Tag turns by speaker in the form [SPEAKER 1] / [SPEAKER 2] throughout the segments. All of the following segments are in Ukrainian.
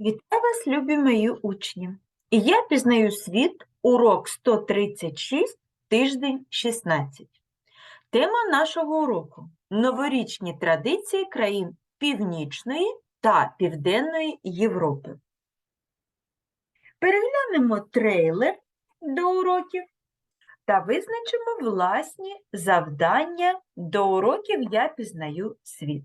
[SPEAKER 1] Вітаю вас, любі мої учні! І я пізнаю світ, урок 136, тиждень 16. Тема нашого уроку – новорічні традиції країн Північної та Південної Європи. Переглянемо трейлер до уроків та визначимо власні завдання до уроків «Я пізнаю світ».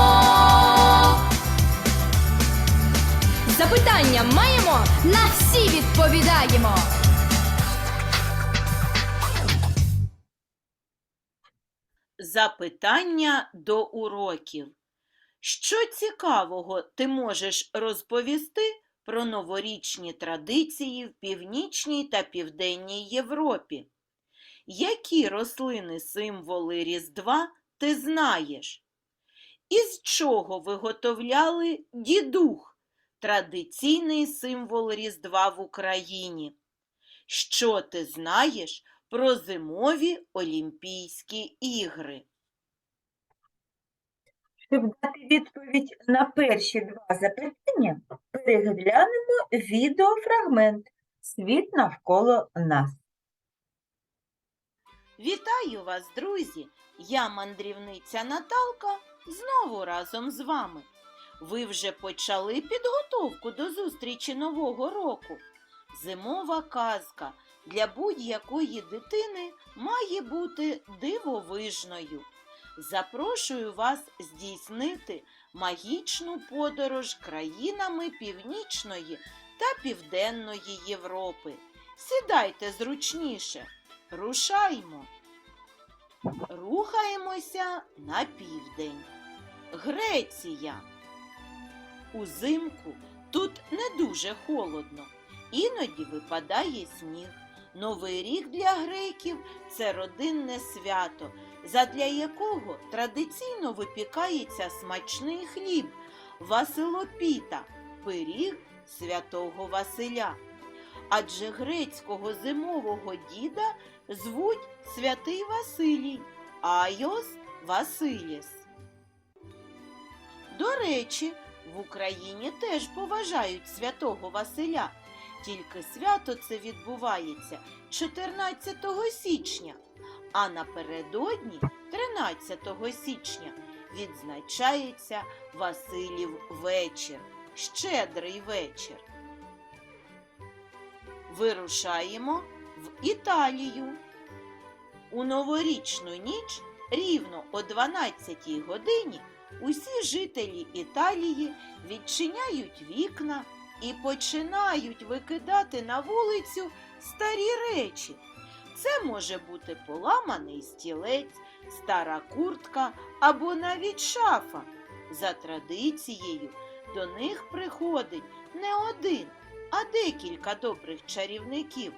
[SPEAKER 2] Запитання маємо, на всі відповідаємо.
[SPEAKER 3] Запитання до уроків. Що цікавого ти можеш розповісти про новорічні традиції в Північній та Південній Європі? Які рослини символи Різдва ти знаєш? Із чого виготовляли дідух, традиційний символ Різдва в Україні? Що ти знаєш про зимові Олімпійські ігри?
[SPEAKER 1] Щоб дати відповідь на перші два запитання, переглянемо відеофрагмент «Світ навколо нас».
[SPEAKER 3] Вітаю вас, друзі! Я мандрівниця Наталка знову разом з вами. Ви вже почали підготовку до зустрічі Нового року. Зимова казка для будь-якої дитини має бути дивовижною. Запрошую вас здійснити магічну подорож країнами Північної та Південної Європи. Сідайте зручніше. Рушаймо. Рухаємося на південь. Греція. Узимку тут не дуже холодно, іноді випадає сніг. Новий рік для греків це родинне свято, задля якого традиційно випікається смачний хліб, василопіта, пиріг святого Василя. Адже грецького зимового діда звуть святий Василій, Айос Василіс. До речі, в Україні теж поважають святого Василя, тільки свято це відбувається 14 січня, а напередодні 13 січня відзначається Василів вечір, щедрий вечір. Вирушаємо в Італію. У новорічну ніч рівно о 12 годині усі жителі Італії відчиняють вікна і починають викидати на вулицю старі речі. Це може бути поламаний стілець, стара куртка або навіть шафа. За традицією до них приходить не один, а декілька добрих чарівників.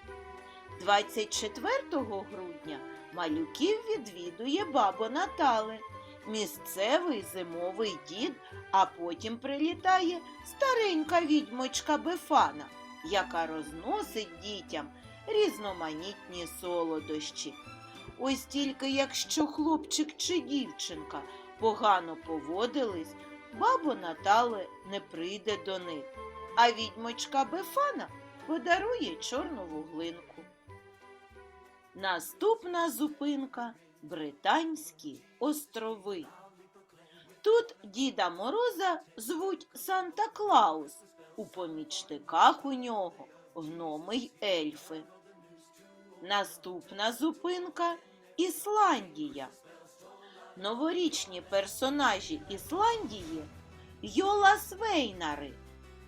[SPEAKER 3] 24 грудня малюків відвідує бабо Натале, місцевий зимовий дід, а потім прилітає старенька відьмочка Бефана, яка розносить дітям різноманітні солодощі. Ось тільки якщо хлопчик чи дівчинка погано поводились, бабо Натале не прийде до них, а відьмочка Бефана подарує чорну вуглинку. Наступна зупинка Британські острови. Тут Діда Мороза звуть Санта Клаус. У помічниках у нього гноми й ельфи. Наступна зупинка Ісландія. Новорічні персонажі Ісландії Йола Свейнари.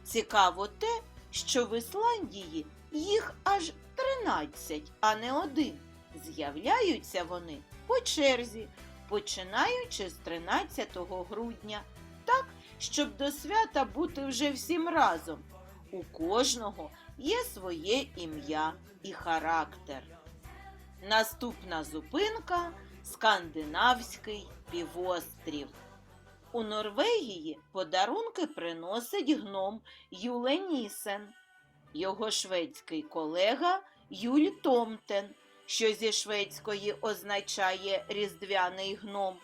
[SPEAKER 3] Цікаво те, що в Ісландії їх аж 13, а не один. З'являються вони по черзі, починаючи з 13 грудня, так, щоб до свята бути вже всім разом. У кожного є своє ім'я і характер. Наступна зупинка скандинавський півострів. У Норвегії подарунки приносить гном Юле Нісен, його шведський колега Юль Томтен, що зі шведської означає різдвяний гном.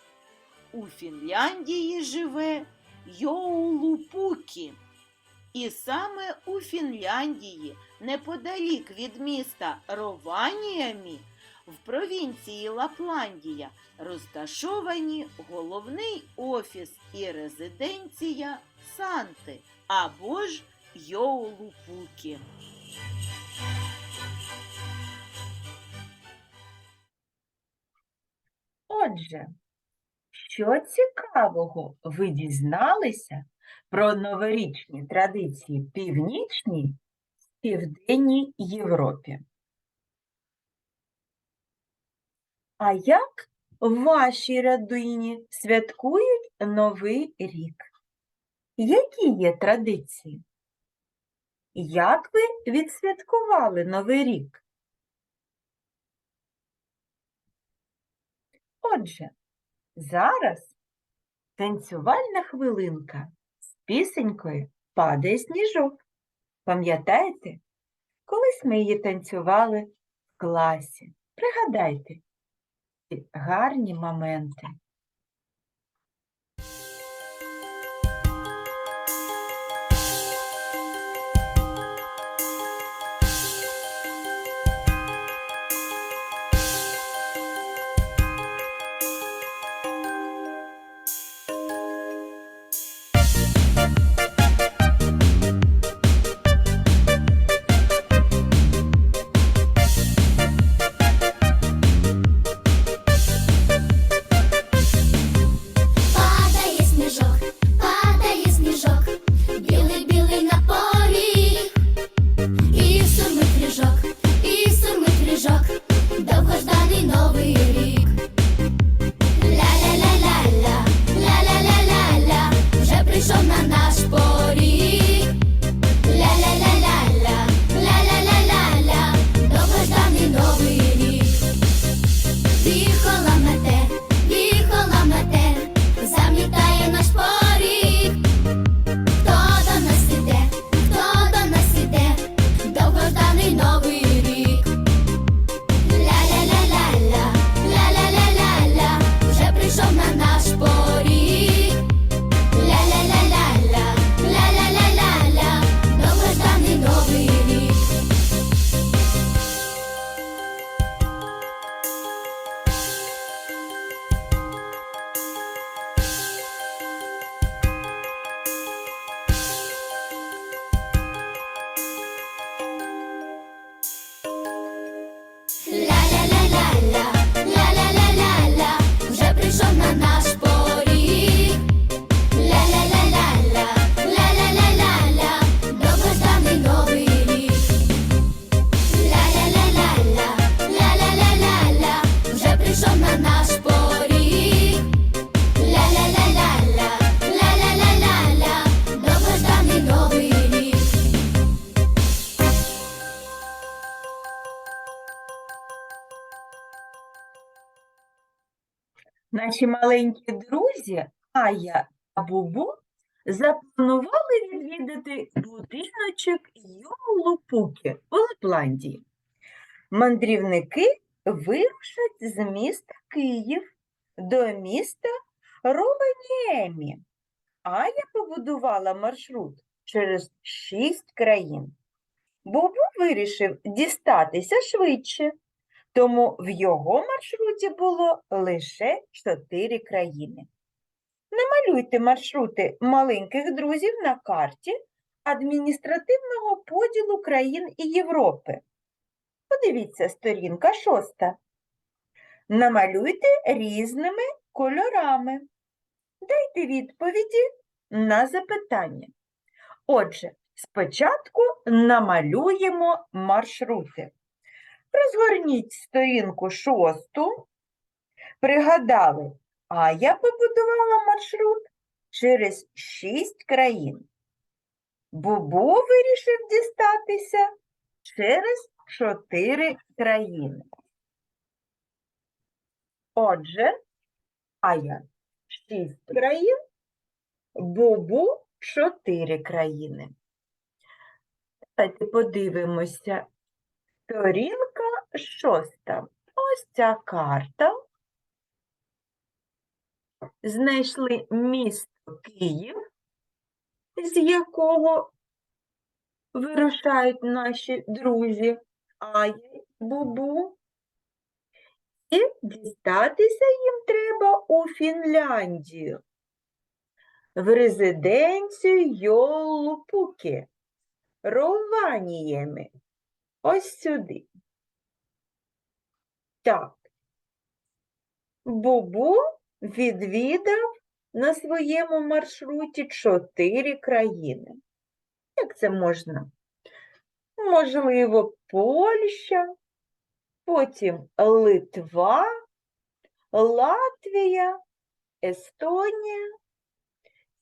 [SPEAKER 3] У Фінляндії живе Йоулупукі. І саме у Фінляндії, неподалік від міста Рованіямі, в провінції Лапландія, розташовані головний офіс і резиденція Санти або ж Йоулупукі.
[SPEAKER 1] Отже, що цікавого ви дізналися про новорічні традиції північній південній Європі? А як в вашій родині святкують Новий рік? Які є традиції? Як ви відсвяткували Новий рік? Отже, зараз танцювальна хвилинка з пісенькою Падає сніжок. Пам'ятаєте? Колись ми її танцювали в класі. Пригадайте гарні моменти. Наші маленькі друзі Ая та Бубу запланували відвідати будиночок Йолупуки у Лапландії. Мандрівники вирушать з міста Київ до міста Рованіемі. Ая побудувала маршрут через шість країн. Бубу вирішив дістатися швидше, тому в його маршруті було лише чотири країни. Намалюйте маршрути маленьких друзів на карті адміністративного поділу країн і Європи. Подивіться, сторінка шоста. Намалюйте різними кольорами. Дайте відповіді на запитання. Отже, Спочатку намалюємо маршрути. Розгорніть сторінку шосту. Пригадали, а я побудувала маршрут через шість країн. Бубу вирішив дістатися через чотири країни. Отже, а я шість країн, Бубу чотири країни. Давайте подивимося. Сторінка шоста. Ось ця карта. Знайшли місто Київ, з якого вирушають наші друзі Ая Бубу. І дістатися їм треба у Фінляндію, в резиденцію Йолупуки, Рованієми. Ось сюди. Так. Бубу відвідав на своєму маршруті чотири країни. Як це можна? Можливо, Польща, потім Литва, Латвія, Естонія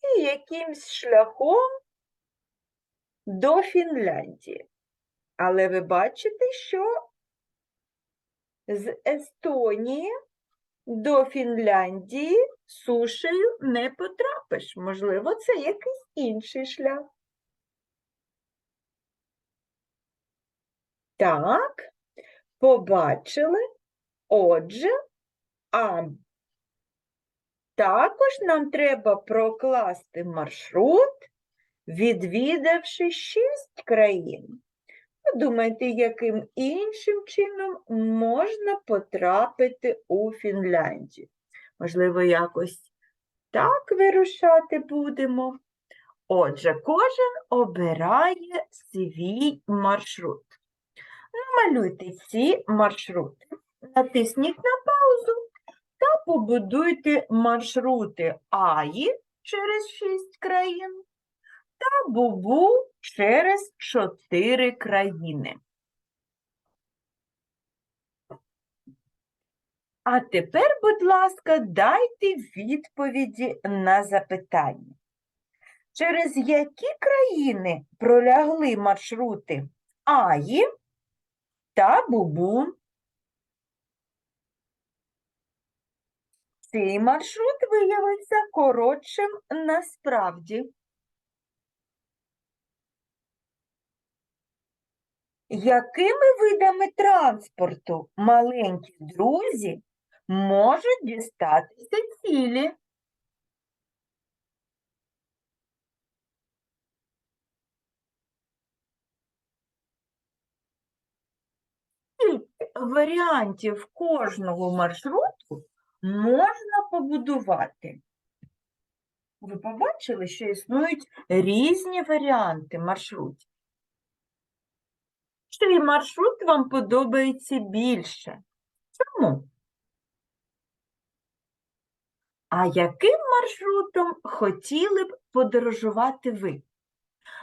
[SPEAKER 1] і якимсь шляхом до Фінляндії. Але ви бачите, що з Естонії до Фінляндії сушею не потрапиш. Можливо, це якийсь інший шлях. Так, побачили. Отже, а також нам треба прокласти маршрут, відвідавши шість країн. Подумайте, яким іншим чином можна потрапити у Фінляндію. Можливо, якось так вирушати будемо. Отже, кожен обирає свій маршрут. Намалюйте ці маршрути. Натисніть на паузу та побудуйте маршрути Аї через 6 країн та Бубу через 4 країни. А тепер, будь ласка, дайте відповіді на запитання. Через які країни пролягли маршрути Аї та Бубу? Цей маршрут виявився коротшим насправді. Якими видами транспорту маленькі друзі можуть дістатися цілі? Скільки варіантів кожного маршруту можна побудувати? Ви побачили, що існують різні варіанти маршрутів. Чий маршрут вам подобається більше? Чому? А яким маршрутом хотіли б подорожувати ви?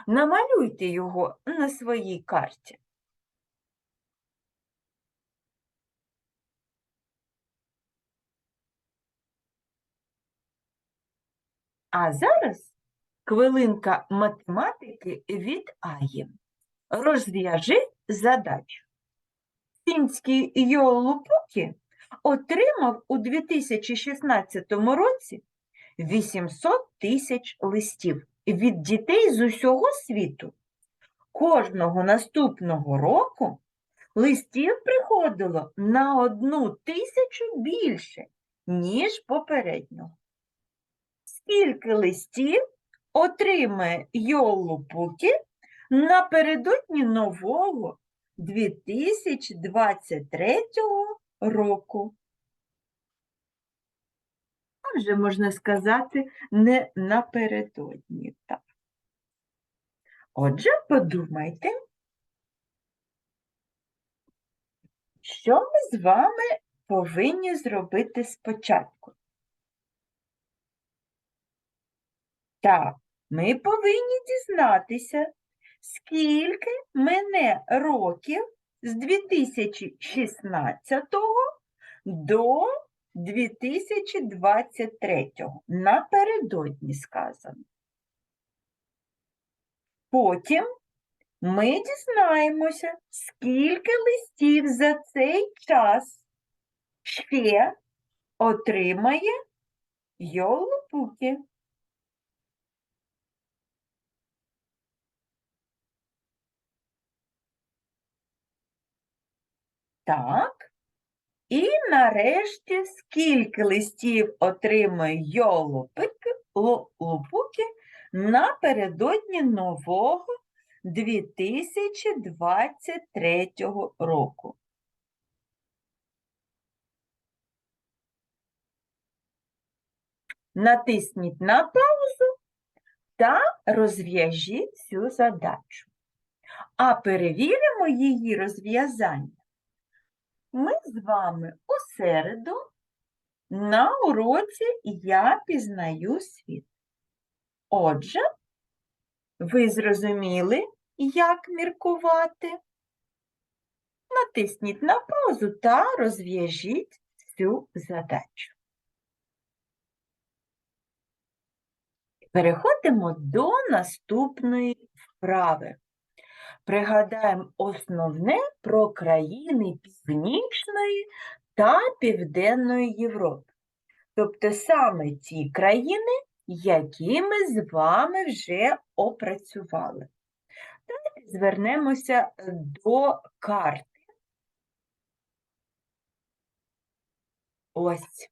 [SPEAKER 1] Намалюйте його на своїй карті. А зараз хвилинка математики від Аї. Розв'яжи задачу. Фінський Йолупукі отримав у 2016 році 800 тисяч листів від дітей з усього світу. Кожного наступного року листів приходило на одну тисячу більше, ніж попереднього. Скільки листів отримає Йолупукі напередодні нового 2023 року. А вже можна сказати, не напередодні. Так. Отже, подумайте, що ми з вами повинні зробити спочатку. Так, ми повинні дізнатися, скільки мине років з 2016 до 2023. Напередодні сказано. Потім ми дізнаємося, скільки листів за цей час ще отримає Йолупуки. Так. І нарешті, скільки листів отримує Йолупуки Лупуки напередодні нового 2023 року. Натисніть на паузу та розв'яжіть цю задачу. А перевіримо її розв'язання ми з вами у середу на уроці Я пізнаю світ. Отже, ви зрозуміли, як міркувати? Натисніть на паузу та розв'яжіть цю задачу. Переходимо до наступної вправи. Пригадаємо основне про країни Північної та Південної Європи. Тобто саме ті країни, які ми з вами вже опрацювали. Давайте звернемося до карти. Ось.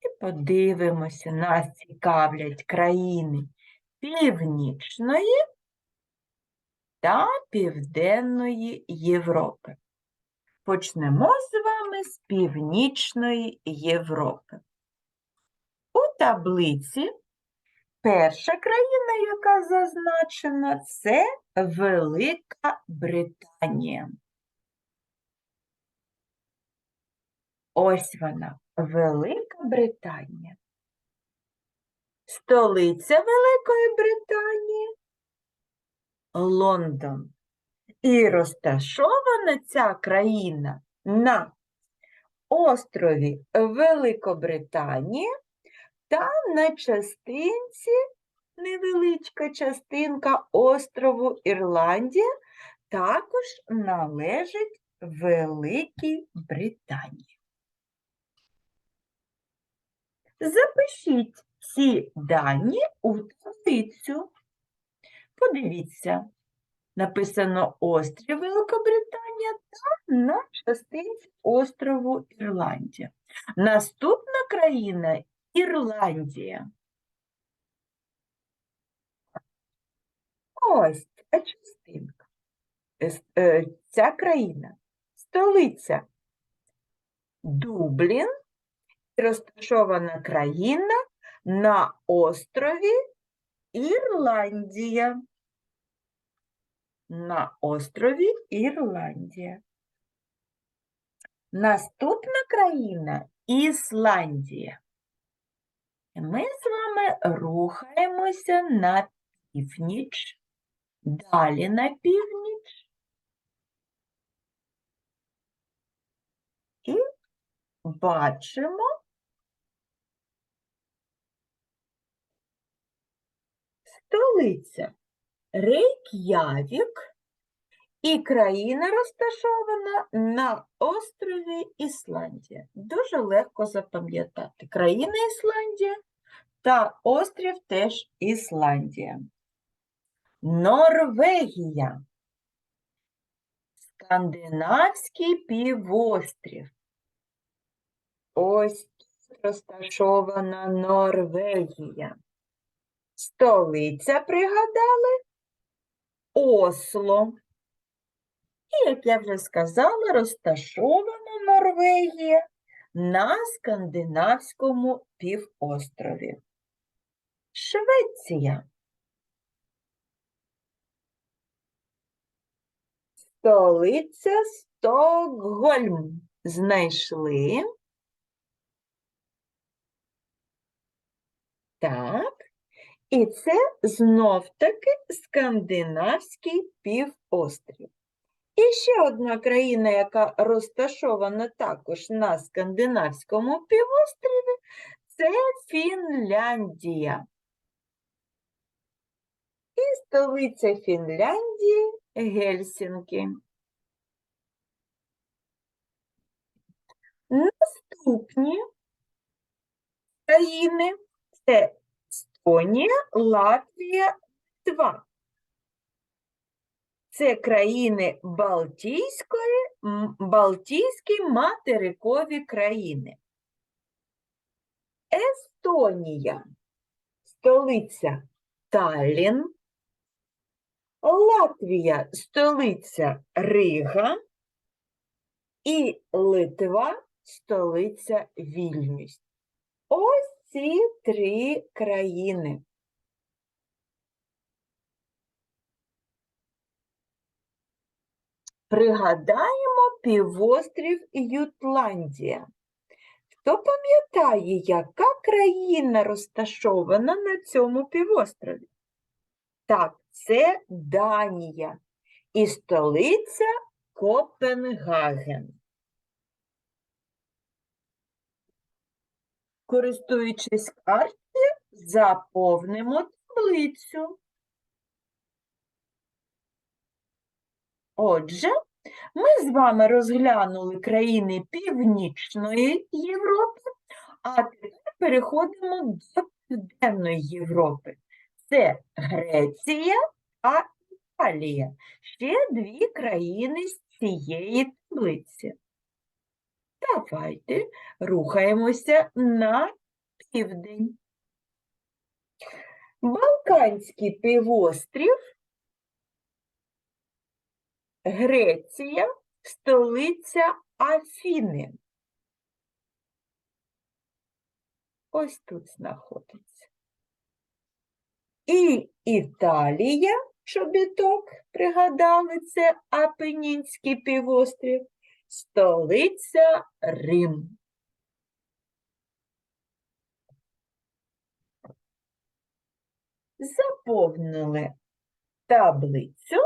[SPEAKER 1] І подивимося, нас цікавлять країни Північної та Південної Європи. Почнемо з вами з Північної Європи. У таблиці перша країна, яка зазначена, це Велика Британія. Ось вона, Велика Британія. Столиця Великої Британії Лондон. І розташована ця країна на острові Великобританія та на частинці, невеличка частинка острову Ірландія, також належить Великій Британії. Запишіть ці дані у таблицю. Подивіться, написано острів Великобританія та на частинці острову Ірландія. Наступна країна Ірландія. Ось ця частинка. Е, Ця країна. Столиця Дублін. Розташована країна на острові Ірландія. На острові Ірландія. Наступна країна Ісландія. Ми з вами рухаємося на північ, далі на північ. І бачимо столиця Рейк'явік і країна розташована на острові Ісландія. Дуже легко запам'ятати. Країна Ісландія та острів теж Ісландія. Норвегія. Скандинавський півострів. Ось розташована Норвегія. Столиця пригадали Осло. І, як я вже сказала, розташована Норвегія на скандинавському півострові. Швеція. Столиця Стокгольм. Знайшли. Так. І це знов-таки скандинавський півострів. І ще одна країна, яка розташована також на скандинавському півострові, це Фінляндія. І столиця Фінляндії Гельсінкі. Наступні країни це Естонія, Латвія, Литва. Це країни Балтійської, Балтійські материкові країни. Естонія, столиця Таллін, Латвія, столиця Рига і Литва, столиця Вільнюс. Ось ці три країни. Пригадаємо півострів Ютландія. Хто пам'ятає, яка країна розташована на цьому півострові? Так, це Данія і столиця Копенгаген. Користуючись картою, заповнимо таблицю. Отже, ми з вами розглянули країни Північної Європи, а тепер переходимо до Південної Європи. Це Греція та Італія. Ще дві країни з цієї таблиці. Давайте рухаємося на південь. Балканський півострів, Греція, столиця Афіни. Ось тут знаходиться. І Італія, чобіток, пригадали, це Апенінський півострів, столиця Рим. Заповнили таблицю.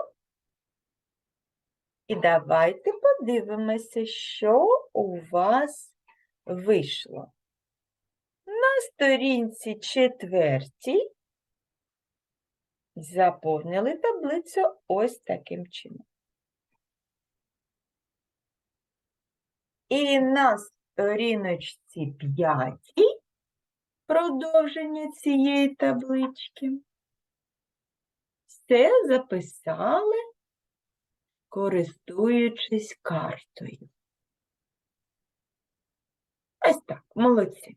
[SPEAKER 1] І давайте подивимося, що у вас вийшло. На сторінці четвертій заповнили таблицю ось таким чином. І на сторіночці п'ятій продовження цієї таблички все записали, користуючись картою. Ось так, молодці.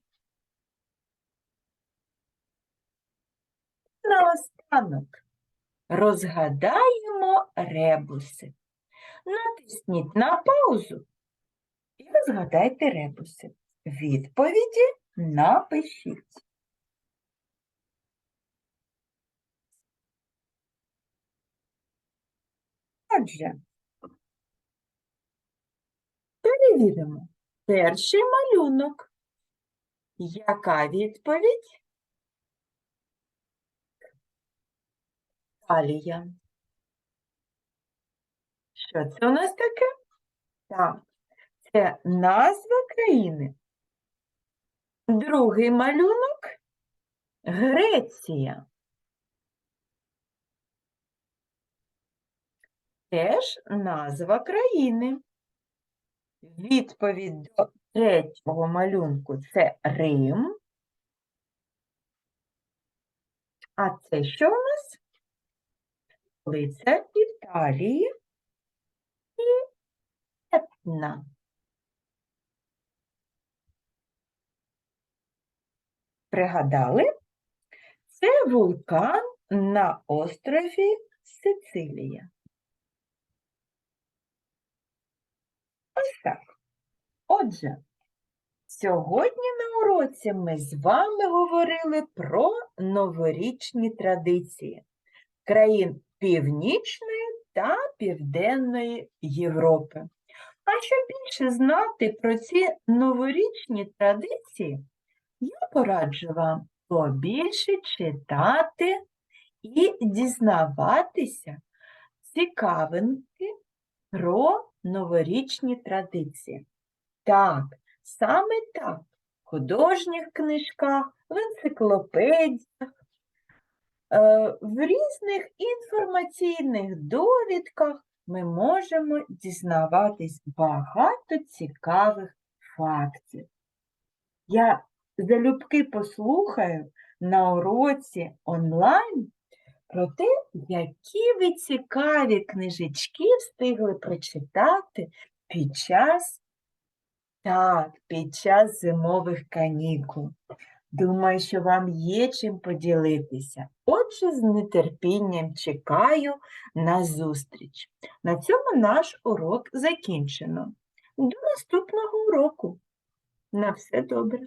[SPEAKER 1] Наостанок розгадаємо ребуси. Натисніть на паузу розгадайте ребуси. Відповіді напишіть. Отже, перевіримо. Перший малюнок. Яка відповідь? Талія. Що це у нас таке? Так, це назва країни. Другий малюнок Греція. Теж назва країни. Відповідь до третього малюнку це Рим. А це що у нас? Столиця Італії і Етна. Пригадали? Це вулкан на острові Сицилія. Ось так. Отже, сьогодні на уроці ми з вами говорили про новорічні традиції країн Північної та Південної Європи. А щоб більше знати про ці новорічні традиції, я пораджу вам побільше читати і дізнаватися цікавинки про новорічні традиції. Так, саме так, в художніх книжках, в енциклопедіях, е, в різних інформаційних довідках ми можемо дізнаватись багато цікавих фактів. Я залюбки послухаю на уроці онлайн про те, які ви цікаві книжечки встигли прочитати під час, так, під час зимових канікул. Думаю, що вам є чим поділитися. Отже, з нетерпінням чекаю на зустріч. На цьому наш урок закінчено. До наступного уроку. На все добре.